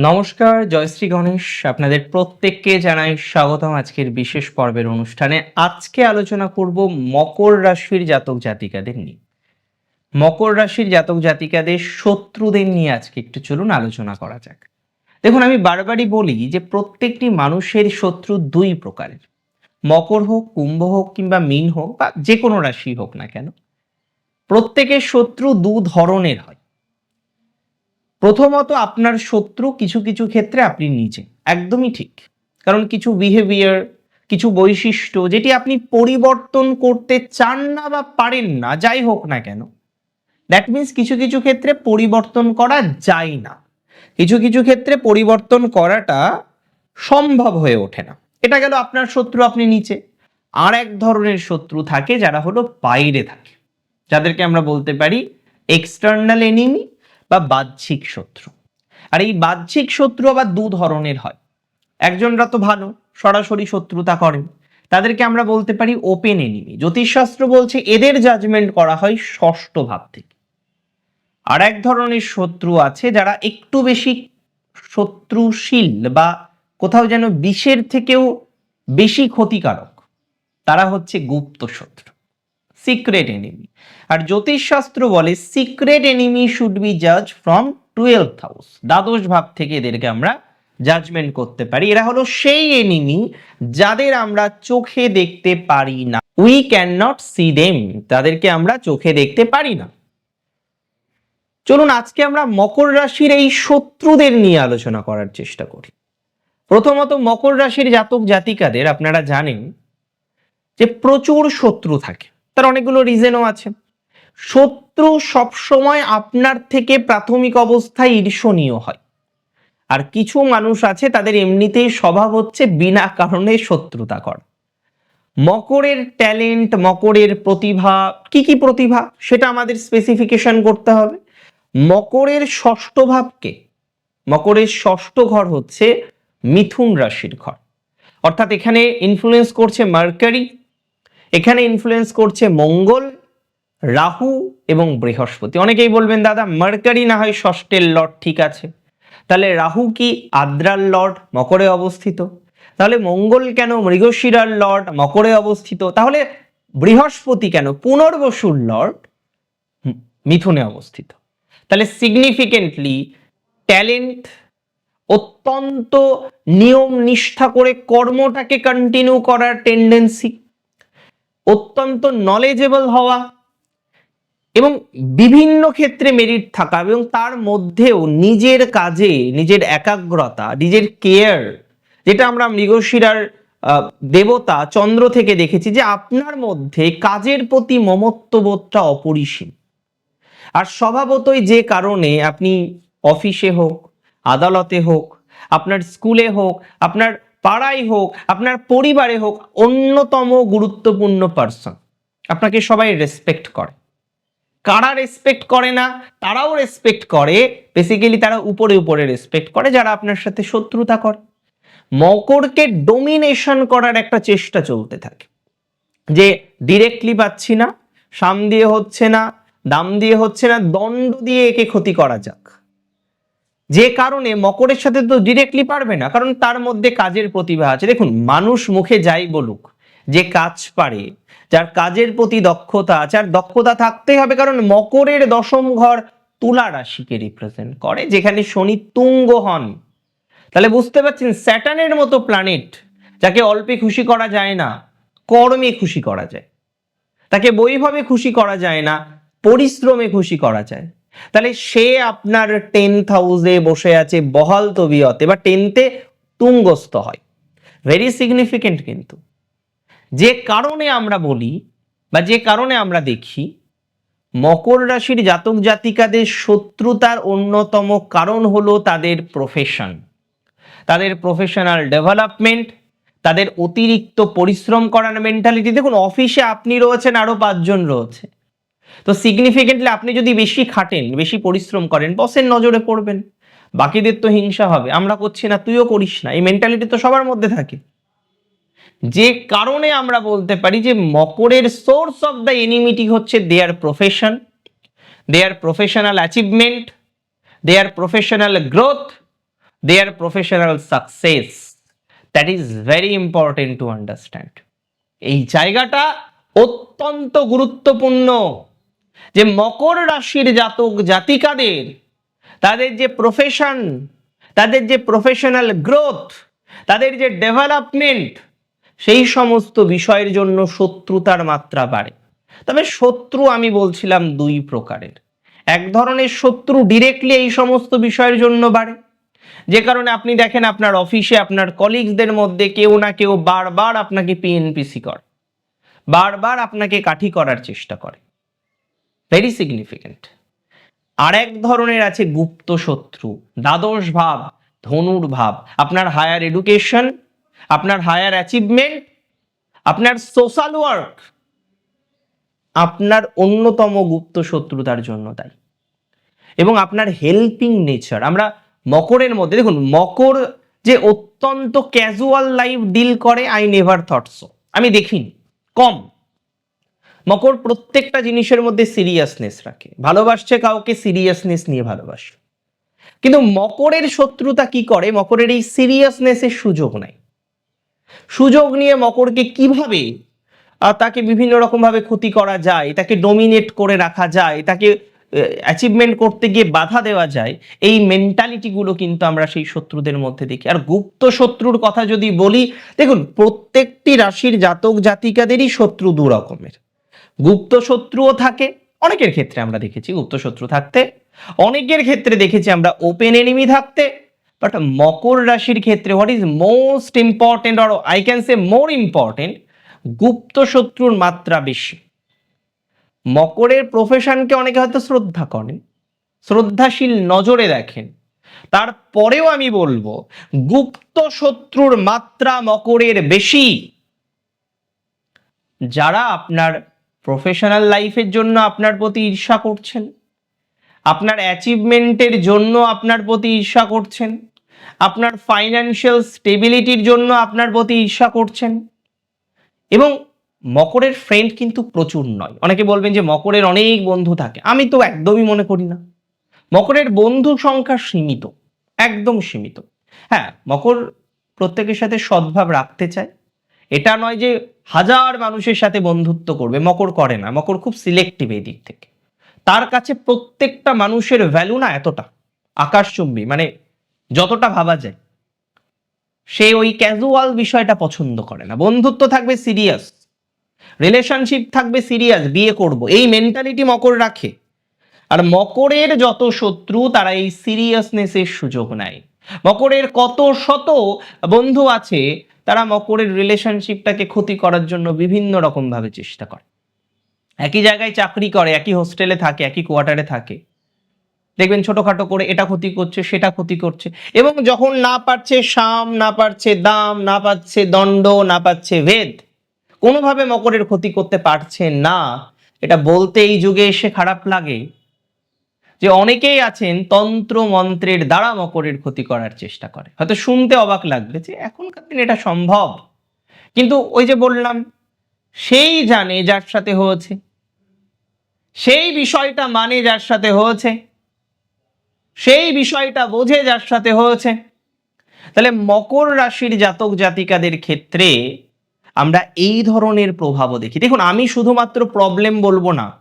নমস্কার, জয়শ্রী গণেশ। আপনাদের প্রত্যেককে জানাই স্বাগতম আজকের বিশেষ পর্বের অনুষ্ঠানে। আজকে আলোচনা করব মকর রাশির জাতক জাতিকাদের নিয়ে। মকর রাশির জাতক জাতিকাদের শত্রুদের নিয়ে আজকে একটু চলুন আলোচনা করা যাক। দেখুন, আমি বারবারই বলি যে প্রত্যেকটি মানুষের শত্রু দুই প্রকারের। মকর হোক, কুম্ভ হোক কিংবা মিন হোক বা যে কোনো রাশি হোক না কেন, প্রত্যেকের শত্রু দু ধরনের হয়। প্রথমত আপনার শত্রু কিছু কিছু ক্ষেত্রে আপনি নিজে একদমই ঠিক। কারণ কিছু বিহেভিয়ার কিছু বৈশিষ্ট্য যেটি আপনি পরিবর্তন করতে চান না বা পারেন না, যাই হোক না কেন দ্যাট মিন্স কিছু কিছু ক্ষেত্রে পরিবর্তন করা যায় না। কিছু কিছু ক্ষেত্রে পরিবর্তন করাটা সম্ভব হয়ে ওঠে না। এটা গেল আপনার শত্রু, আপনি নিচে। আর এক ধরনের শত্রু থাকে যারা হলো বাইরে থাকে। যাদেরকে আমরা বলতে পারি এক্সটার্নাল এনিমি বা বাহ্যিক শত্রু। আর এই বাহ্যিক শত্রু আবার দু ধরনের হয়। একজনরা তো ভালো, সরাসরি শত্রুতা করেন। তাদেরকে আমরা বলতে পারি ওপেন এনিমি জ্যোতিষশাস্ত্র বলছে এদের জাজমেন্ট করা হয় ষষ্ঠ ভাব থেকে। আর এক ধরনের শত্রু আছে যারা একটু বেশি শত্রুশীল বা কোথাও যেন বিষের থেকেও বেশি ক্ষতিকারক। তারা হচ্ছে গুপ্ত শত্রু। সিক্রেট এনিমি আর জ্যোতিষশাস্ত্র বলে সিক্রেট এনিমি শুড বি জাজ ফ্রম টুয়েলভ হাউস দ্বাদশ ভাব থেকে এদেরকে আমরা জাজমেন্ট করতে পারি। এরা হলো সেই এনিমি যাদের আমরা চোখে দেখতে পারি না। We can not see them তাদেরকে আমরা চোখে দেখতে পারি না। চলুন আজকে আমরা মকর রাশির এই শত্রুদের নিয়ে আলোচনা করার চেষ্টা করি। প্রথমত মকর রাশির জাতক জাতিকাদের আপনারা জানেন যে প্রচুর শত্রু থাকে। তার অনেকগুলো রিজনও আছে। শত্রু সবসময় আপনার থেকে প্রাথমিক অবস্থায় ঈর্ষণীয় হয়। আর কিছু মানুষ আছে, তাদের এমনিতেই স্বভাব হচ্ছে বিনা কারণে শত্রুতা করা। মকরের ট্যালেন্ট মকরের প্রতিভা, কি কি প্রতিভা? সেটা আমাদের স্পেসিফিকেশন করতে হবে। মকরের ষষ্ঠ ভাবকে, মকরের ষষ্ঠ ঘর হচ্ছে মিথুন রাশির ঘর। অর্থাৎ এখানে ইনফ্লুয়েন্স করছে মার্কারি এখানে ইনফ্লুয়েন্স করছে মঙ্গল, রাহু এবং বৃহস্পতি। অনেকেই বলবেন, দাদা, মার্কারি না হয় ষষ্ঠের লর্ড ঠিক আছে। তাহলে রাহু কি আদ্রার লর্ড, মকরে অবস্থিত? তাহলে মঙ্গল কেন মৃগশিরার লর্ড, মকরে অবস্থিত? তাহলে বৃহস্পতি কেন পুনর্বসুর লর্ড মিথুনে অবস্থিত? তাহলে সিগনিফিকেন্টলি ট্যালেন্ট অত্যন্ত নিয়ম নিষ্ঠা করে কর্মটাকে কন্টিনিউ করার টেন্ডেন্সি অত্যন্ত নলেজেবল হওয়া এবং বিভিন্ন ক্ষেত্রে মেরিট থাকা এবং তার মধ্যেও নিজের কাজে, নিজের একাগ্রতা, নিজের কেয়ার যেটা আমরা মৃগশিরার দেবতা চন্দ্র থেকে দেখেছি যে আপনার মধ্যে কাজের প্রতি মমত্ববোধটা অপরিসীম। আর স্বভাবতই যে কারণে আপনি অফিসে হোক, আদালতে হোক, আপনার স্কুলে হোক, আপনার পাড়ায় হোক, আপনার পরিবারে হোক, অন্যতম গুরুত্বপূর্ণ পার্সন আপনাকে সবাই রেসপেক্ট করে। কারা রেসপেক্ট করে না, তারাও রেসপেক্ট করে। বেসিক্যালি তারা উপরে উপরে রেসপেক্ট করে, যারা আপনার সাথে শত্রুতা করে। মকরকে ডোমিনেশন করার একটা চেষ্টা চলতে থাকে। যে ডিরেক্টলি পাচ্ছি না, সাম দিয়ে হচ্ছে না, দাম দিয়ে হচ্ছে না, দণ্ড দিয়ে একে ক্ষতি করা যাক। যে কারণে মকরের সাথে তো ডিরেক্টলি পারবে না, কারণ তার মধ্যে কাজের প্রতিভা আছে। দেখুন, মানুষ মুখে যাই বলুক, যে কাজ পারে, যার কাজের প্রতি দক্ষতা আছে, আর দক্ষতা থাকতেই হবে কারণ মকরের দশম ঘর তুলা রাশিকে রিপ্রেজেন্ট করে, যেখানে শনি তুঙ্গ হন। তাহলে বুঝতে পারছেন স্যাটানের মতো প্ল্যানেট যাকে অল্পে খুশি করা যায় না, কর্মে খুশি করা যায়। তাকে বৈভবে খুশি করা যায় না, পরিশ্রমে খুশি করা যায়। তাহলে সে আপনার টেন্থ হাউসে বসে আছে বহাল তবিয়তে বা টেন্থে তুঙ্গস্থ হয়। ভেরি সিগনিফিকেন্ট কিন্তু। যে কারণে আমরা বলি বা যে কারণে আমরা দেখি, মকর রাশির জাতক জাতিকাদের শত্রুতার অন্যতম কারণ হলো তাদের প্রফেশন তাদের প্রফেশনাল ডেভেলপমেন্ট তাদের অতিরিক্ত পরিশ্রম করার মেন্টালিটি দেখুন অফিসে আপনি রয়েছেন, আরও পাঁচজন রয়েছে। তো সিগনিফিকেন্টলি আপনি যদি বেশি খাটেন, বেশি পরিশ্রম করেন বসের নজরে পড়বেন। বাকিদের তো হিংসা হবে, আমরা করছি না, তুইও করিস না। এই মেন্টালিটি তো সবার মধ্যে থাকে। যে কারণে আমরা বলতে পারি যে মকরের সোর্স অফ দ্য এনিমিটি হচ্ছে their profession their professional achievement their professional growth their professional success that is very important to understand এই জায়গাটা অত্যন্ত গুরুত্বপূর্ণ। যে মকর রাশির জাতক জাতিকাদের, তাদের যে প্রফেশন তাদের যে প্রফেশনাল গ্রোথ তাদের যে ডেভেলপমেন্ট সেই সমস্ত বিষয়ের জন্য শত্রুতার মাত্রা বাড়ে। তবে শত্রু আমি বলছিলাম দুই প্রকারের। এক ধরনের শত্রু ডিরেক্টলি এই সমস্ত বিষয়ের জন্য বাড়ে। যে কারণে আপনি দেখেন আপনার অফিসে আপনার কলিগসদের মধ্যে কেউ না কেউ বারবার আপনাকে পিএনপিসি করে। বারবার আপনাকে কাঠি করার চেষ্টা করে। ভেরি সিগনিফিকেন্ট আর এক ধরনের আছে গুপ্ত শত্রু, দ্বাদশ ভাব, ধনুর ভাব। আপনার হায়ার এডুকেশন আপনার হায়ার অ্যাচিভমেন্ট আপনার সোশ্যাল ওয়ার্ক আপনার অন্যতম গুপ্ত শত্রুতার জন্য দায়ী। এবং আপনার হেল্পিং নেচার আমরা মকরের মধ্যে, দেখুন, মকর যে অত্যন্ত ক্যাজুয়াল লাইফ ডিল করে আই নেভার থটস আমি দেখিনি। কম। মকর প্রত্যেকটা জিনিসের মধ্যে সিরিয়াসনেস রাখে। ভালোবাসছে কাউকে সিরিয়াসনেস নিয়ে ভালোবাসে। কিন্তু মকরের শত্রুতা কি করে? মকরের এই সিরিয়াসনেসের সুযোগ নাই। সুযোগ নিয়ে মকরকে কীভাবে তাকে বিভিন্ন রকমভাবে ক্ষতি করা যায়, তাকে ডোমিনেট করে রাখা যায়, তাকে অ্যাচিভমেন্ট করতে গিয়ে বাধা দেওয়া যায়, এই মেন্টালিটিগুলো কিন্তু আমরা সেই শত্রুদের মধ্যে দেখি। আর গুপ্ত শত্রুর কথা যদি বলি, দেখুন, প্রত্যেকটি রাশির জাতক জাতিকাদেরই শত্রু দু রকমের গুপ্ত শত্রুও থাকে। অনেকের ক্ষেত্রে আমরা দেখেছি গুপ্ত শত্রু থাকতে, অনেকের ক্ষেত্রে দেখেছি আমরা ওপেন এনিমি থাকতে। বাট মকর রাশির ক্ষেত্রে what is most important or I can say more important গুপ্ত শত্রুর মাত্রা বেশি। মকরের প্রফেশনকে অনেকে হয়তো শ্রদ্ধা করেন, শ্রদ্ধাশীল নজরে দেখেন। তারপরেও আমি বলব গুপ্ত শত্রুর মাত্রা মকরের বেশি। যারা আপনার প্রফেশনাল লাইফের জন্য আপনার প্রতি ঈর্ষা করছেন? আপনার অ্যাচিভমেন্টের জন্য আপনার প্রতি ঈর্ষা করছেন? আপনার ফাইন্যান্সিয়াল স্টেবিলিটির জন্য আপনার প্রতি ঈর্ষা করছেন? এবং মকরের ফ্রেন্ড কিন্তু প্রচুর নয়। অনেকে বলবেন যে মকরের অনেক বন্ধু থাকে। আমি তো একদমই মনে করি না। মকরের বন্ধু সংখ্যা সীমিত, একদম সীমিত। হ্যাঁ মকর প্রত্যেকের সাথে সদ্ভাব রাখতে চায়। এটা নয় যে হাজার মানুষের সাথে বন্ধুত্ব করবে, মকর করে না, মকর খুব সিলেক্টিভ এই দিক থেকে। তার কাছে প্রত্যেকটা মানুষের ভ্যালু না এতটা, আকাশচুম্বী মানে যতটা ভাবা যায়। সে ওই ক্যাজুয়াল বিষয়টা পছন্দ করে না। বন্ধুত্ব থাকবে সিরিয়াস রিলেশনশিপ থাকবে সিরিয়াস বিয়ে করব, এই মেন্টালিটি মকর রাখে। আর মকরের যত শত্রু, তারা এই সিরিয়াসনেসের সুযোগ নেয়। মকরের কত শত বন্ধু আছে তারা মকরের রিলেশনশিপটাকে ক্ষতি করার জন্য বিভিন্ন রকমভাবে চেষ্টা করে। একই জায়গায় চাকরি করে, একই হোস্টেলে থাকে, একই কোয়ার্টারে থাকে। দেখবেন ছোটখাটো করে এটা ক্ষতি করছে, সেটা ক্ষতি করছে এবং যখন না পারছে সাম, না পারছে দাম, না পাচ্ছে দণ্ড, না পাচ্ছে ভেদ, কোনোভাবে মকরের ক্ষতি করতে পারছে না, এটা বলতে এই যুগে এসে খারাপ লাগে। যে অনেকেই আছেন তন্ত্র মন্ত্রের দ্বারা মকরের ক্ষতি করার চেষ্টা করে। হয়তো শুনতে অবাক লাগবে যে এখনকার দিনে এটা সম্ভব। কিন্তু ওই যে বললাম, সেই জানে যার সাথে হয়েছে। সেই বিষয়টা মানে যার সাথে হয়েছে। সেই বিষয়টা বোঝে যার সাথে হয়েছে। তাহলে মকর রাশির জাতক জাতিকাদের ক্ষেত্রে আমরা এই ধরনের প্রভাবও দেখি। দেখুন, আমি শুধুমাত্র প্রবলেম বলব না।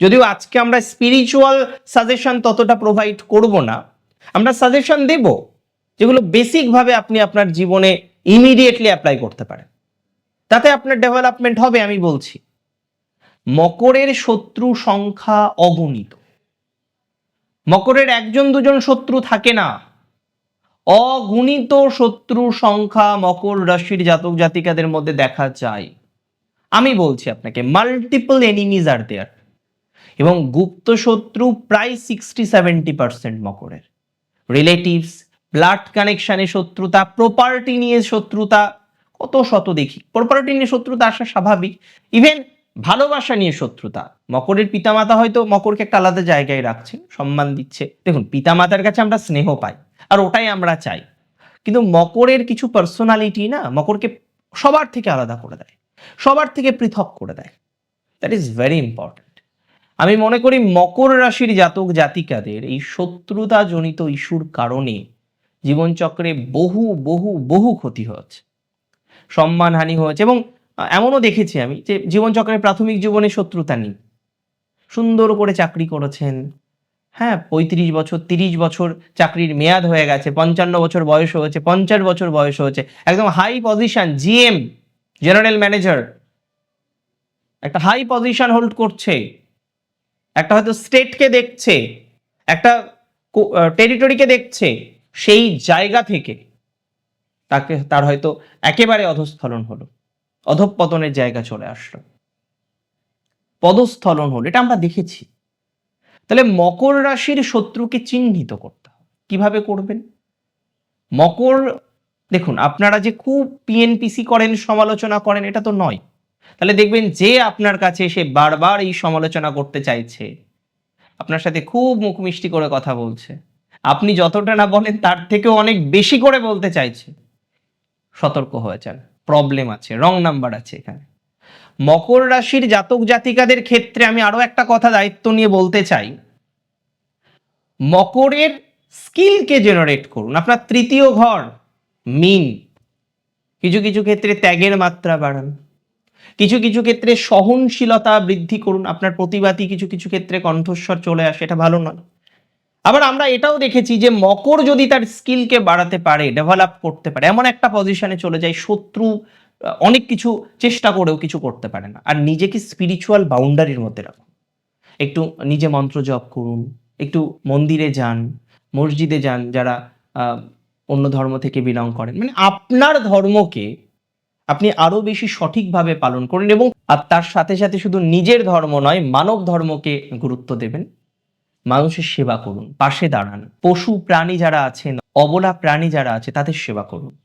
যদিও আজকে আমরা স্পিরিচুয়াল সাজেশন ততটা প্রোভাইড করব না, আমরা সাজেশন দেব যেগুলো বেসিকভাবে আপনি আপনার জীবনে ইমিডিয়েটলি অ্যাপ্লাই করতে পারেন। তাতে আপনার ডেভেলপমেন্ট হবে, আমি বলছি। মকরের শত্রু সংখ্যা অগণিত। মকরের একজন দুজন শত্রু থাকে না। অগুণিত শত্রু সংখ্যা মকর, রাশির জাতক জাতিকাদের মধ্যে দেখা যায়। আমি বলছি আপনাকে মাল্টিপল এনিমিজ আর দেয়ার এবং গুপ্ত শত্রু প্রায় সিক্সটি সেভেন্টি পার্সেন্ট মকরের। রিলেটিভস ব্লাড কানেকশনে শত্রুতা প্রপার্টি নিয়ে শত্রুতা, কত শত দেখি প্রপার্টি নিয়ে শত্রুতা আসা স্বাভাবিক। ইভেন ভালোবাসা নিয়ে শত্রুতা। মকরের পিতামাতা হয়তো মকরকে একটা আলাদা জায়গায় রাখছে সম্মান দিচ্ছে। দেখুন, পিতামাতার কাছে আমরা স্নেহ পাই, আর ওটাই আমরা চাই। কিন্তু মকরের কিছু পার্সোনালিটি না, মকরকে সবার থেকে আলাদা করে দেয়, সবার থেকে পৃথক করে দেয়। দ্যাট ইজ ভেরি ইম্পর্ট্যান্ট আমি মনে করি মকর রাশির জাতক জাতিকাদের এই শত্রুতা জনিত ইস্যুর কারণে জীবনচক্রে বহু বহু বহু ক্ষতি হয়েছে। সম্মানহানি হয়েছে এবং এমনও দেখেছি আমি যে জীবনচক্রের প্রাথমিক জীবনে শত্রুতা নেই। সুন্দর করে চাকরি করেছেন। হ্যাঁ পঁয়ত্রিশ বছর, তিরিশ বছর চাকরির মেয়াদ হয়ে গেছে, পঞ্চান্ন বছর বয়স হয়েছে, পঞ্চাশ বছর বয়স হয়েছে, একদম high position GM general manager একটা হাই পজিশন হোল্ড করছে। একটা হয়তো স্টেটকে দেখছে, একটা টেরিটরিকে দেখছে, সেই জায়গা থেকে তাকে, তার হয়তো একেবারে অধস্থলন হলো, অধঃপতনের জায়গা চলে আসলো। পদস্থলন হলো, এটা আমরা দেখেছি। তাহলে মকর রাশির শত্রুকে চিহ্নিত করতে হবে। কীভাবে করবেন? মকর, দেখুন, আপনারা যে খুব পিএনপিসি করেন, সমালোচনা করেন, এটা তো নয়। তাহলে দেখবেন যে আপনার কাছে এসে বারবার এই সমালোচনা করতে চাইছে, আপনার সাথে খুব মুখ মিষ্টি করে কথা বলছে। আপনি যতটা না বলেন তার থেকেও অনেক বেশি করে বলতে চাইছে। সতর্ক হয়ে যান প্রবলেম আছে রং নাম্বার আছে এখানে। মকর রাশির জাতক জাতিকাদের ক্ষেত্রে আমি আরও একটা কথা দায়িত্ব নিয়ে বলতে চাই। মকরের স্কিলকে জেনারেট করুন, আপনার তৃতীয় ঘর, মিন। কিছু কিছু ক্ষেত্রে ত্যাগের মাত্রা বাড়ান। কিছু কিছু ক্ষেত্রে সহনশীলতা বৃদ্ধি করুন। আপনার প্রতিবাদী কিছু কিছু ক্ষেত্রে কণ্ঠস্বর চলে আসে, এটা ভালো নয়। আবার আমরা এটাও দেখেছি যে মকর যদি তার স্কিলকে বাড়াতে পারে, ডেভেলপ করতে পারে, এমন একটা পজিশনে চলে যায়, শত্রু অনেক কিছু চেষ্টা করেও কিছু করতে পারে না। আর নিজেকে স্পিরিচুয়াল বাউন্ডারির মধ্যে রাখুন। একটু নিজে মন্ত্র জপ করুন, একটু মন্দিরে যান, মসজিদে যান, যারা অন্য ধর্ম থেকে বিলং করেন। মানে আপনার ধর্মকে আপনি আরও বেশি সঠিকভাবে পালন করেন এবং আর তার সাথে সাথে শুধু নিজের ধর্ম নয়, মানব ধর্মকে গুরুত্ব দেবেন। মানুষের সেবা করুন, পাশে দাঁড়ান। পশু প্রাণী যারা আছেন, অবলা প্রাণী যারা আছে, তাদের সেবা করুন।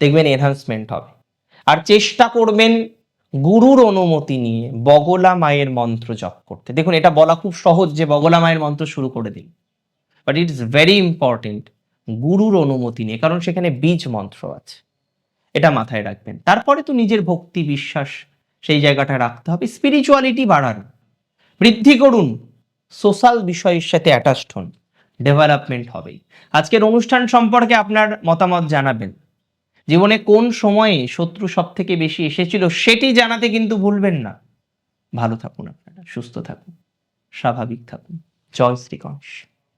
দেখবেন এনহান্সমেন্ট হবে। আর চেষ্টা করবেন গুরুর অনুমতি নিয়ে বগলা মায়ের মন্ত্র জপ করতে। দেখুন, এটা বলা খুব সহজ যে বগলা মায়ের মন্ত্র শুরু করে দিন। বাট ইটস ভেরি ইম্পর্টেন্ট গুরুর অনুমতি নিয়ে, কারণ সেখানে বীজ মন্ত্র আছে। এটা মাথায় রাখবেন। তারপরে তো নিজের ভক্তি, বিশ্বাস সেই জায়গাটা রাখতে হবে। স্পিরিচুয়ালিটি বাড়ান, বৃদ্ধি করুন সোশ্যাল বিষয়ের সাথে অ্যাটাচড হন ডেভেলপমেন্ট হবেই আজকের অনুষ্ঠান সম্পর্কে আপনার মতামত জানাবেন। জীবনে কোন সময়ে শত্রু সব থেকে বেশি এসেছিল সেটি জানাতে কিন্তু ভুলবেন না। ভালো থাকুন আপনারা, সুস্থ থাকুন, স্বাভাবিক থাকুন। জয় শ্রীকংস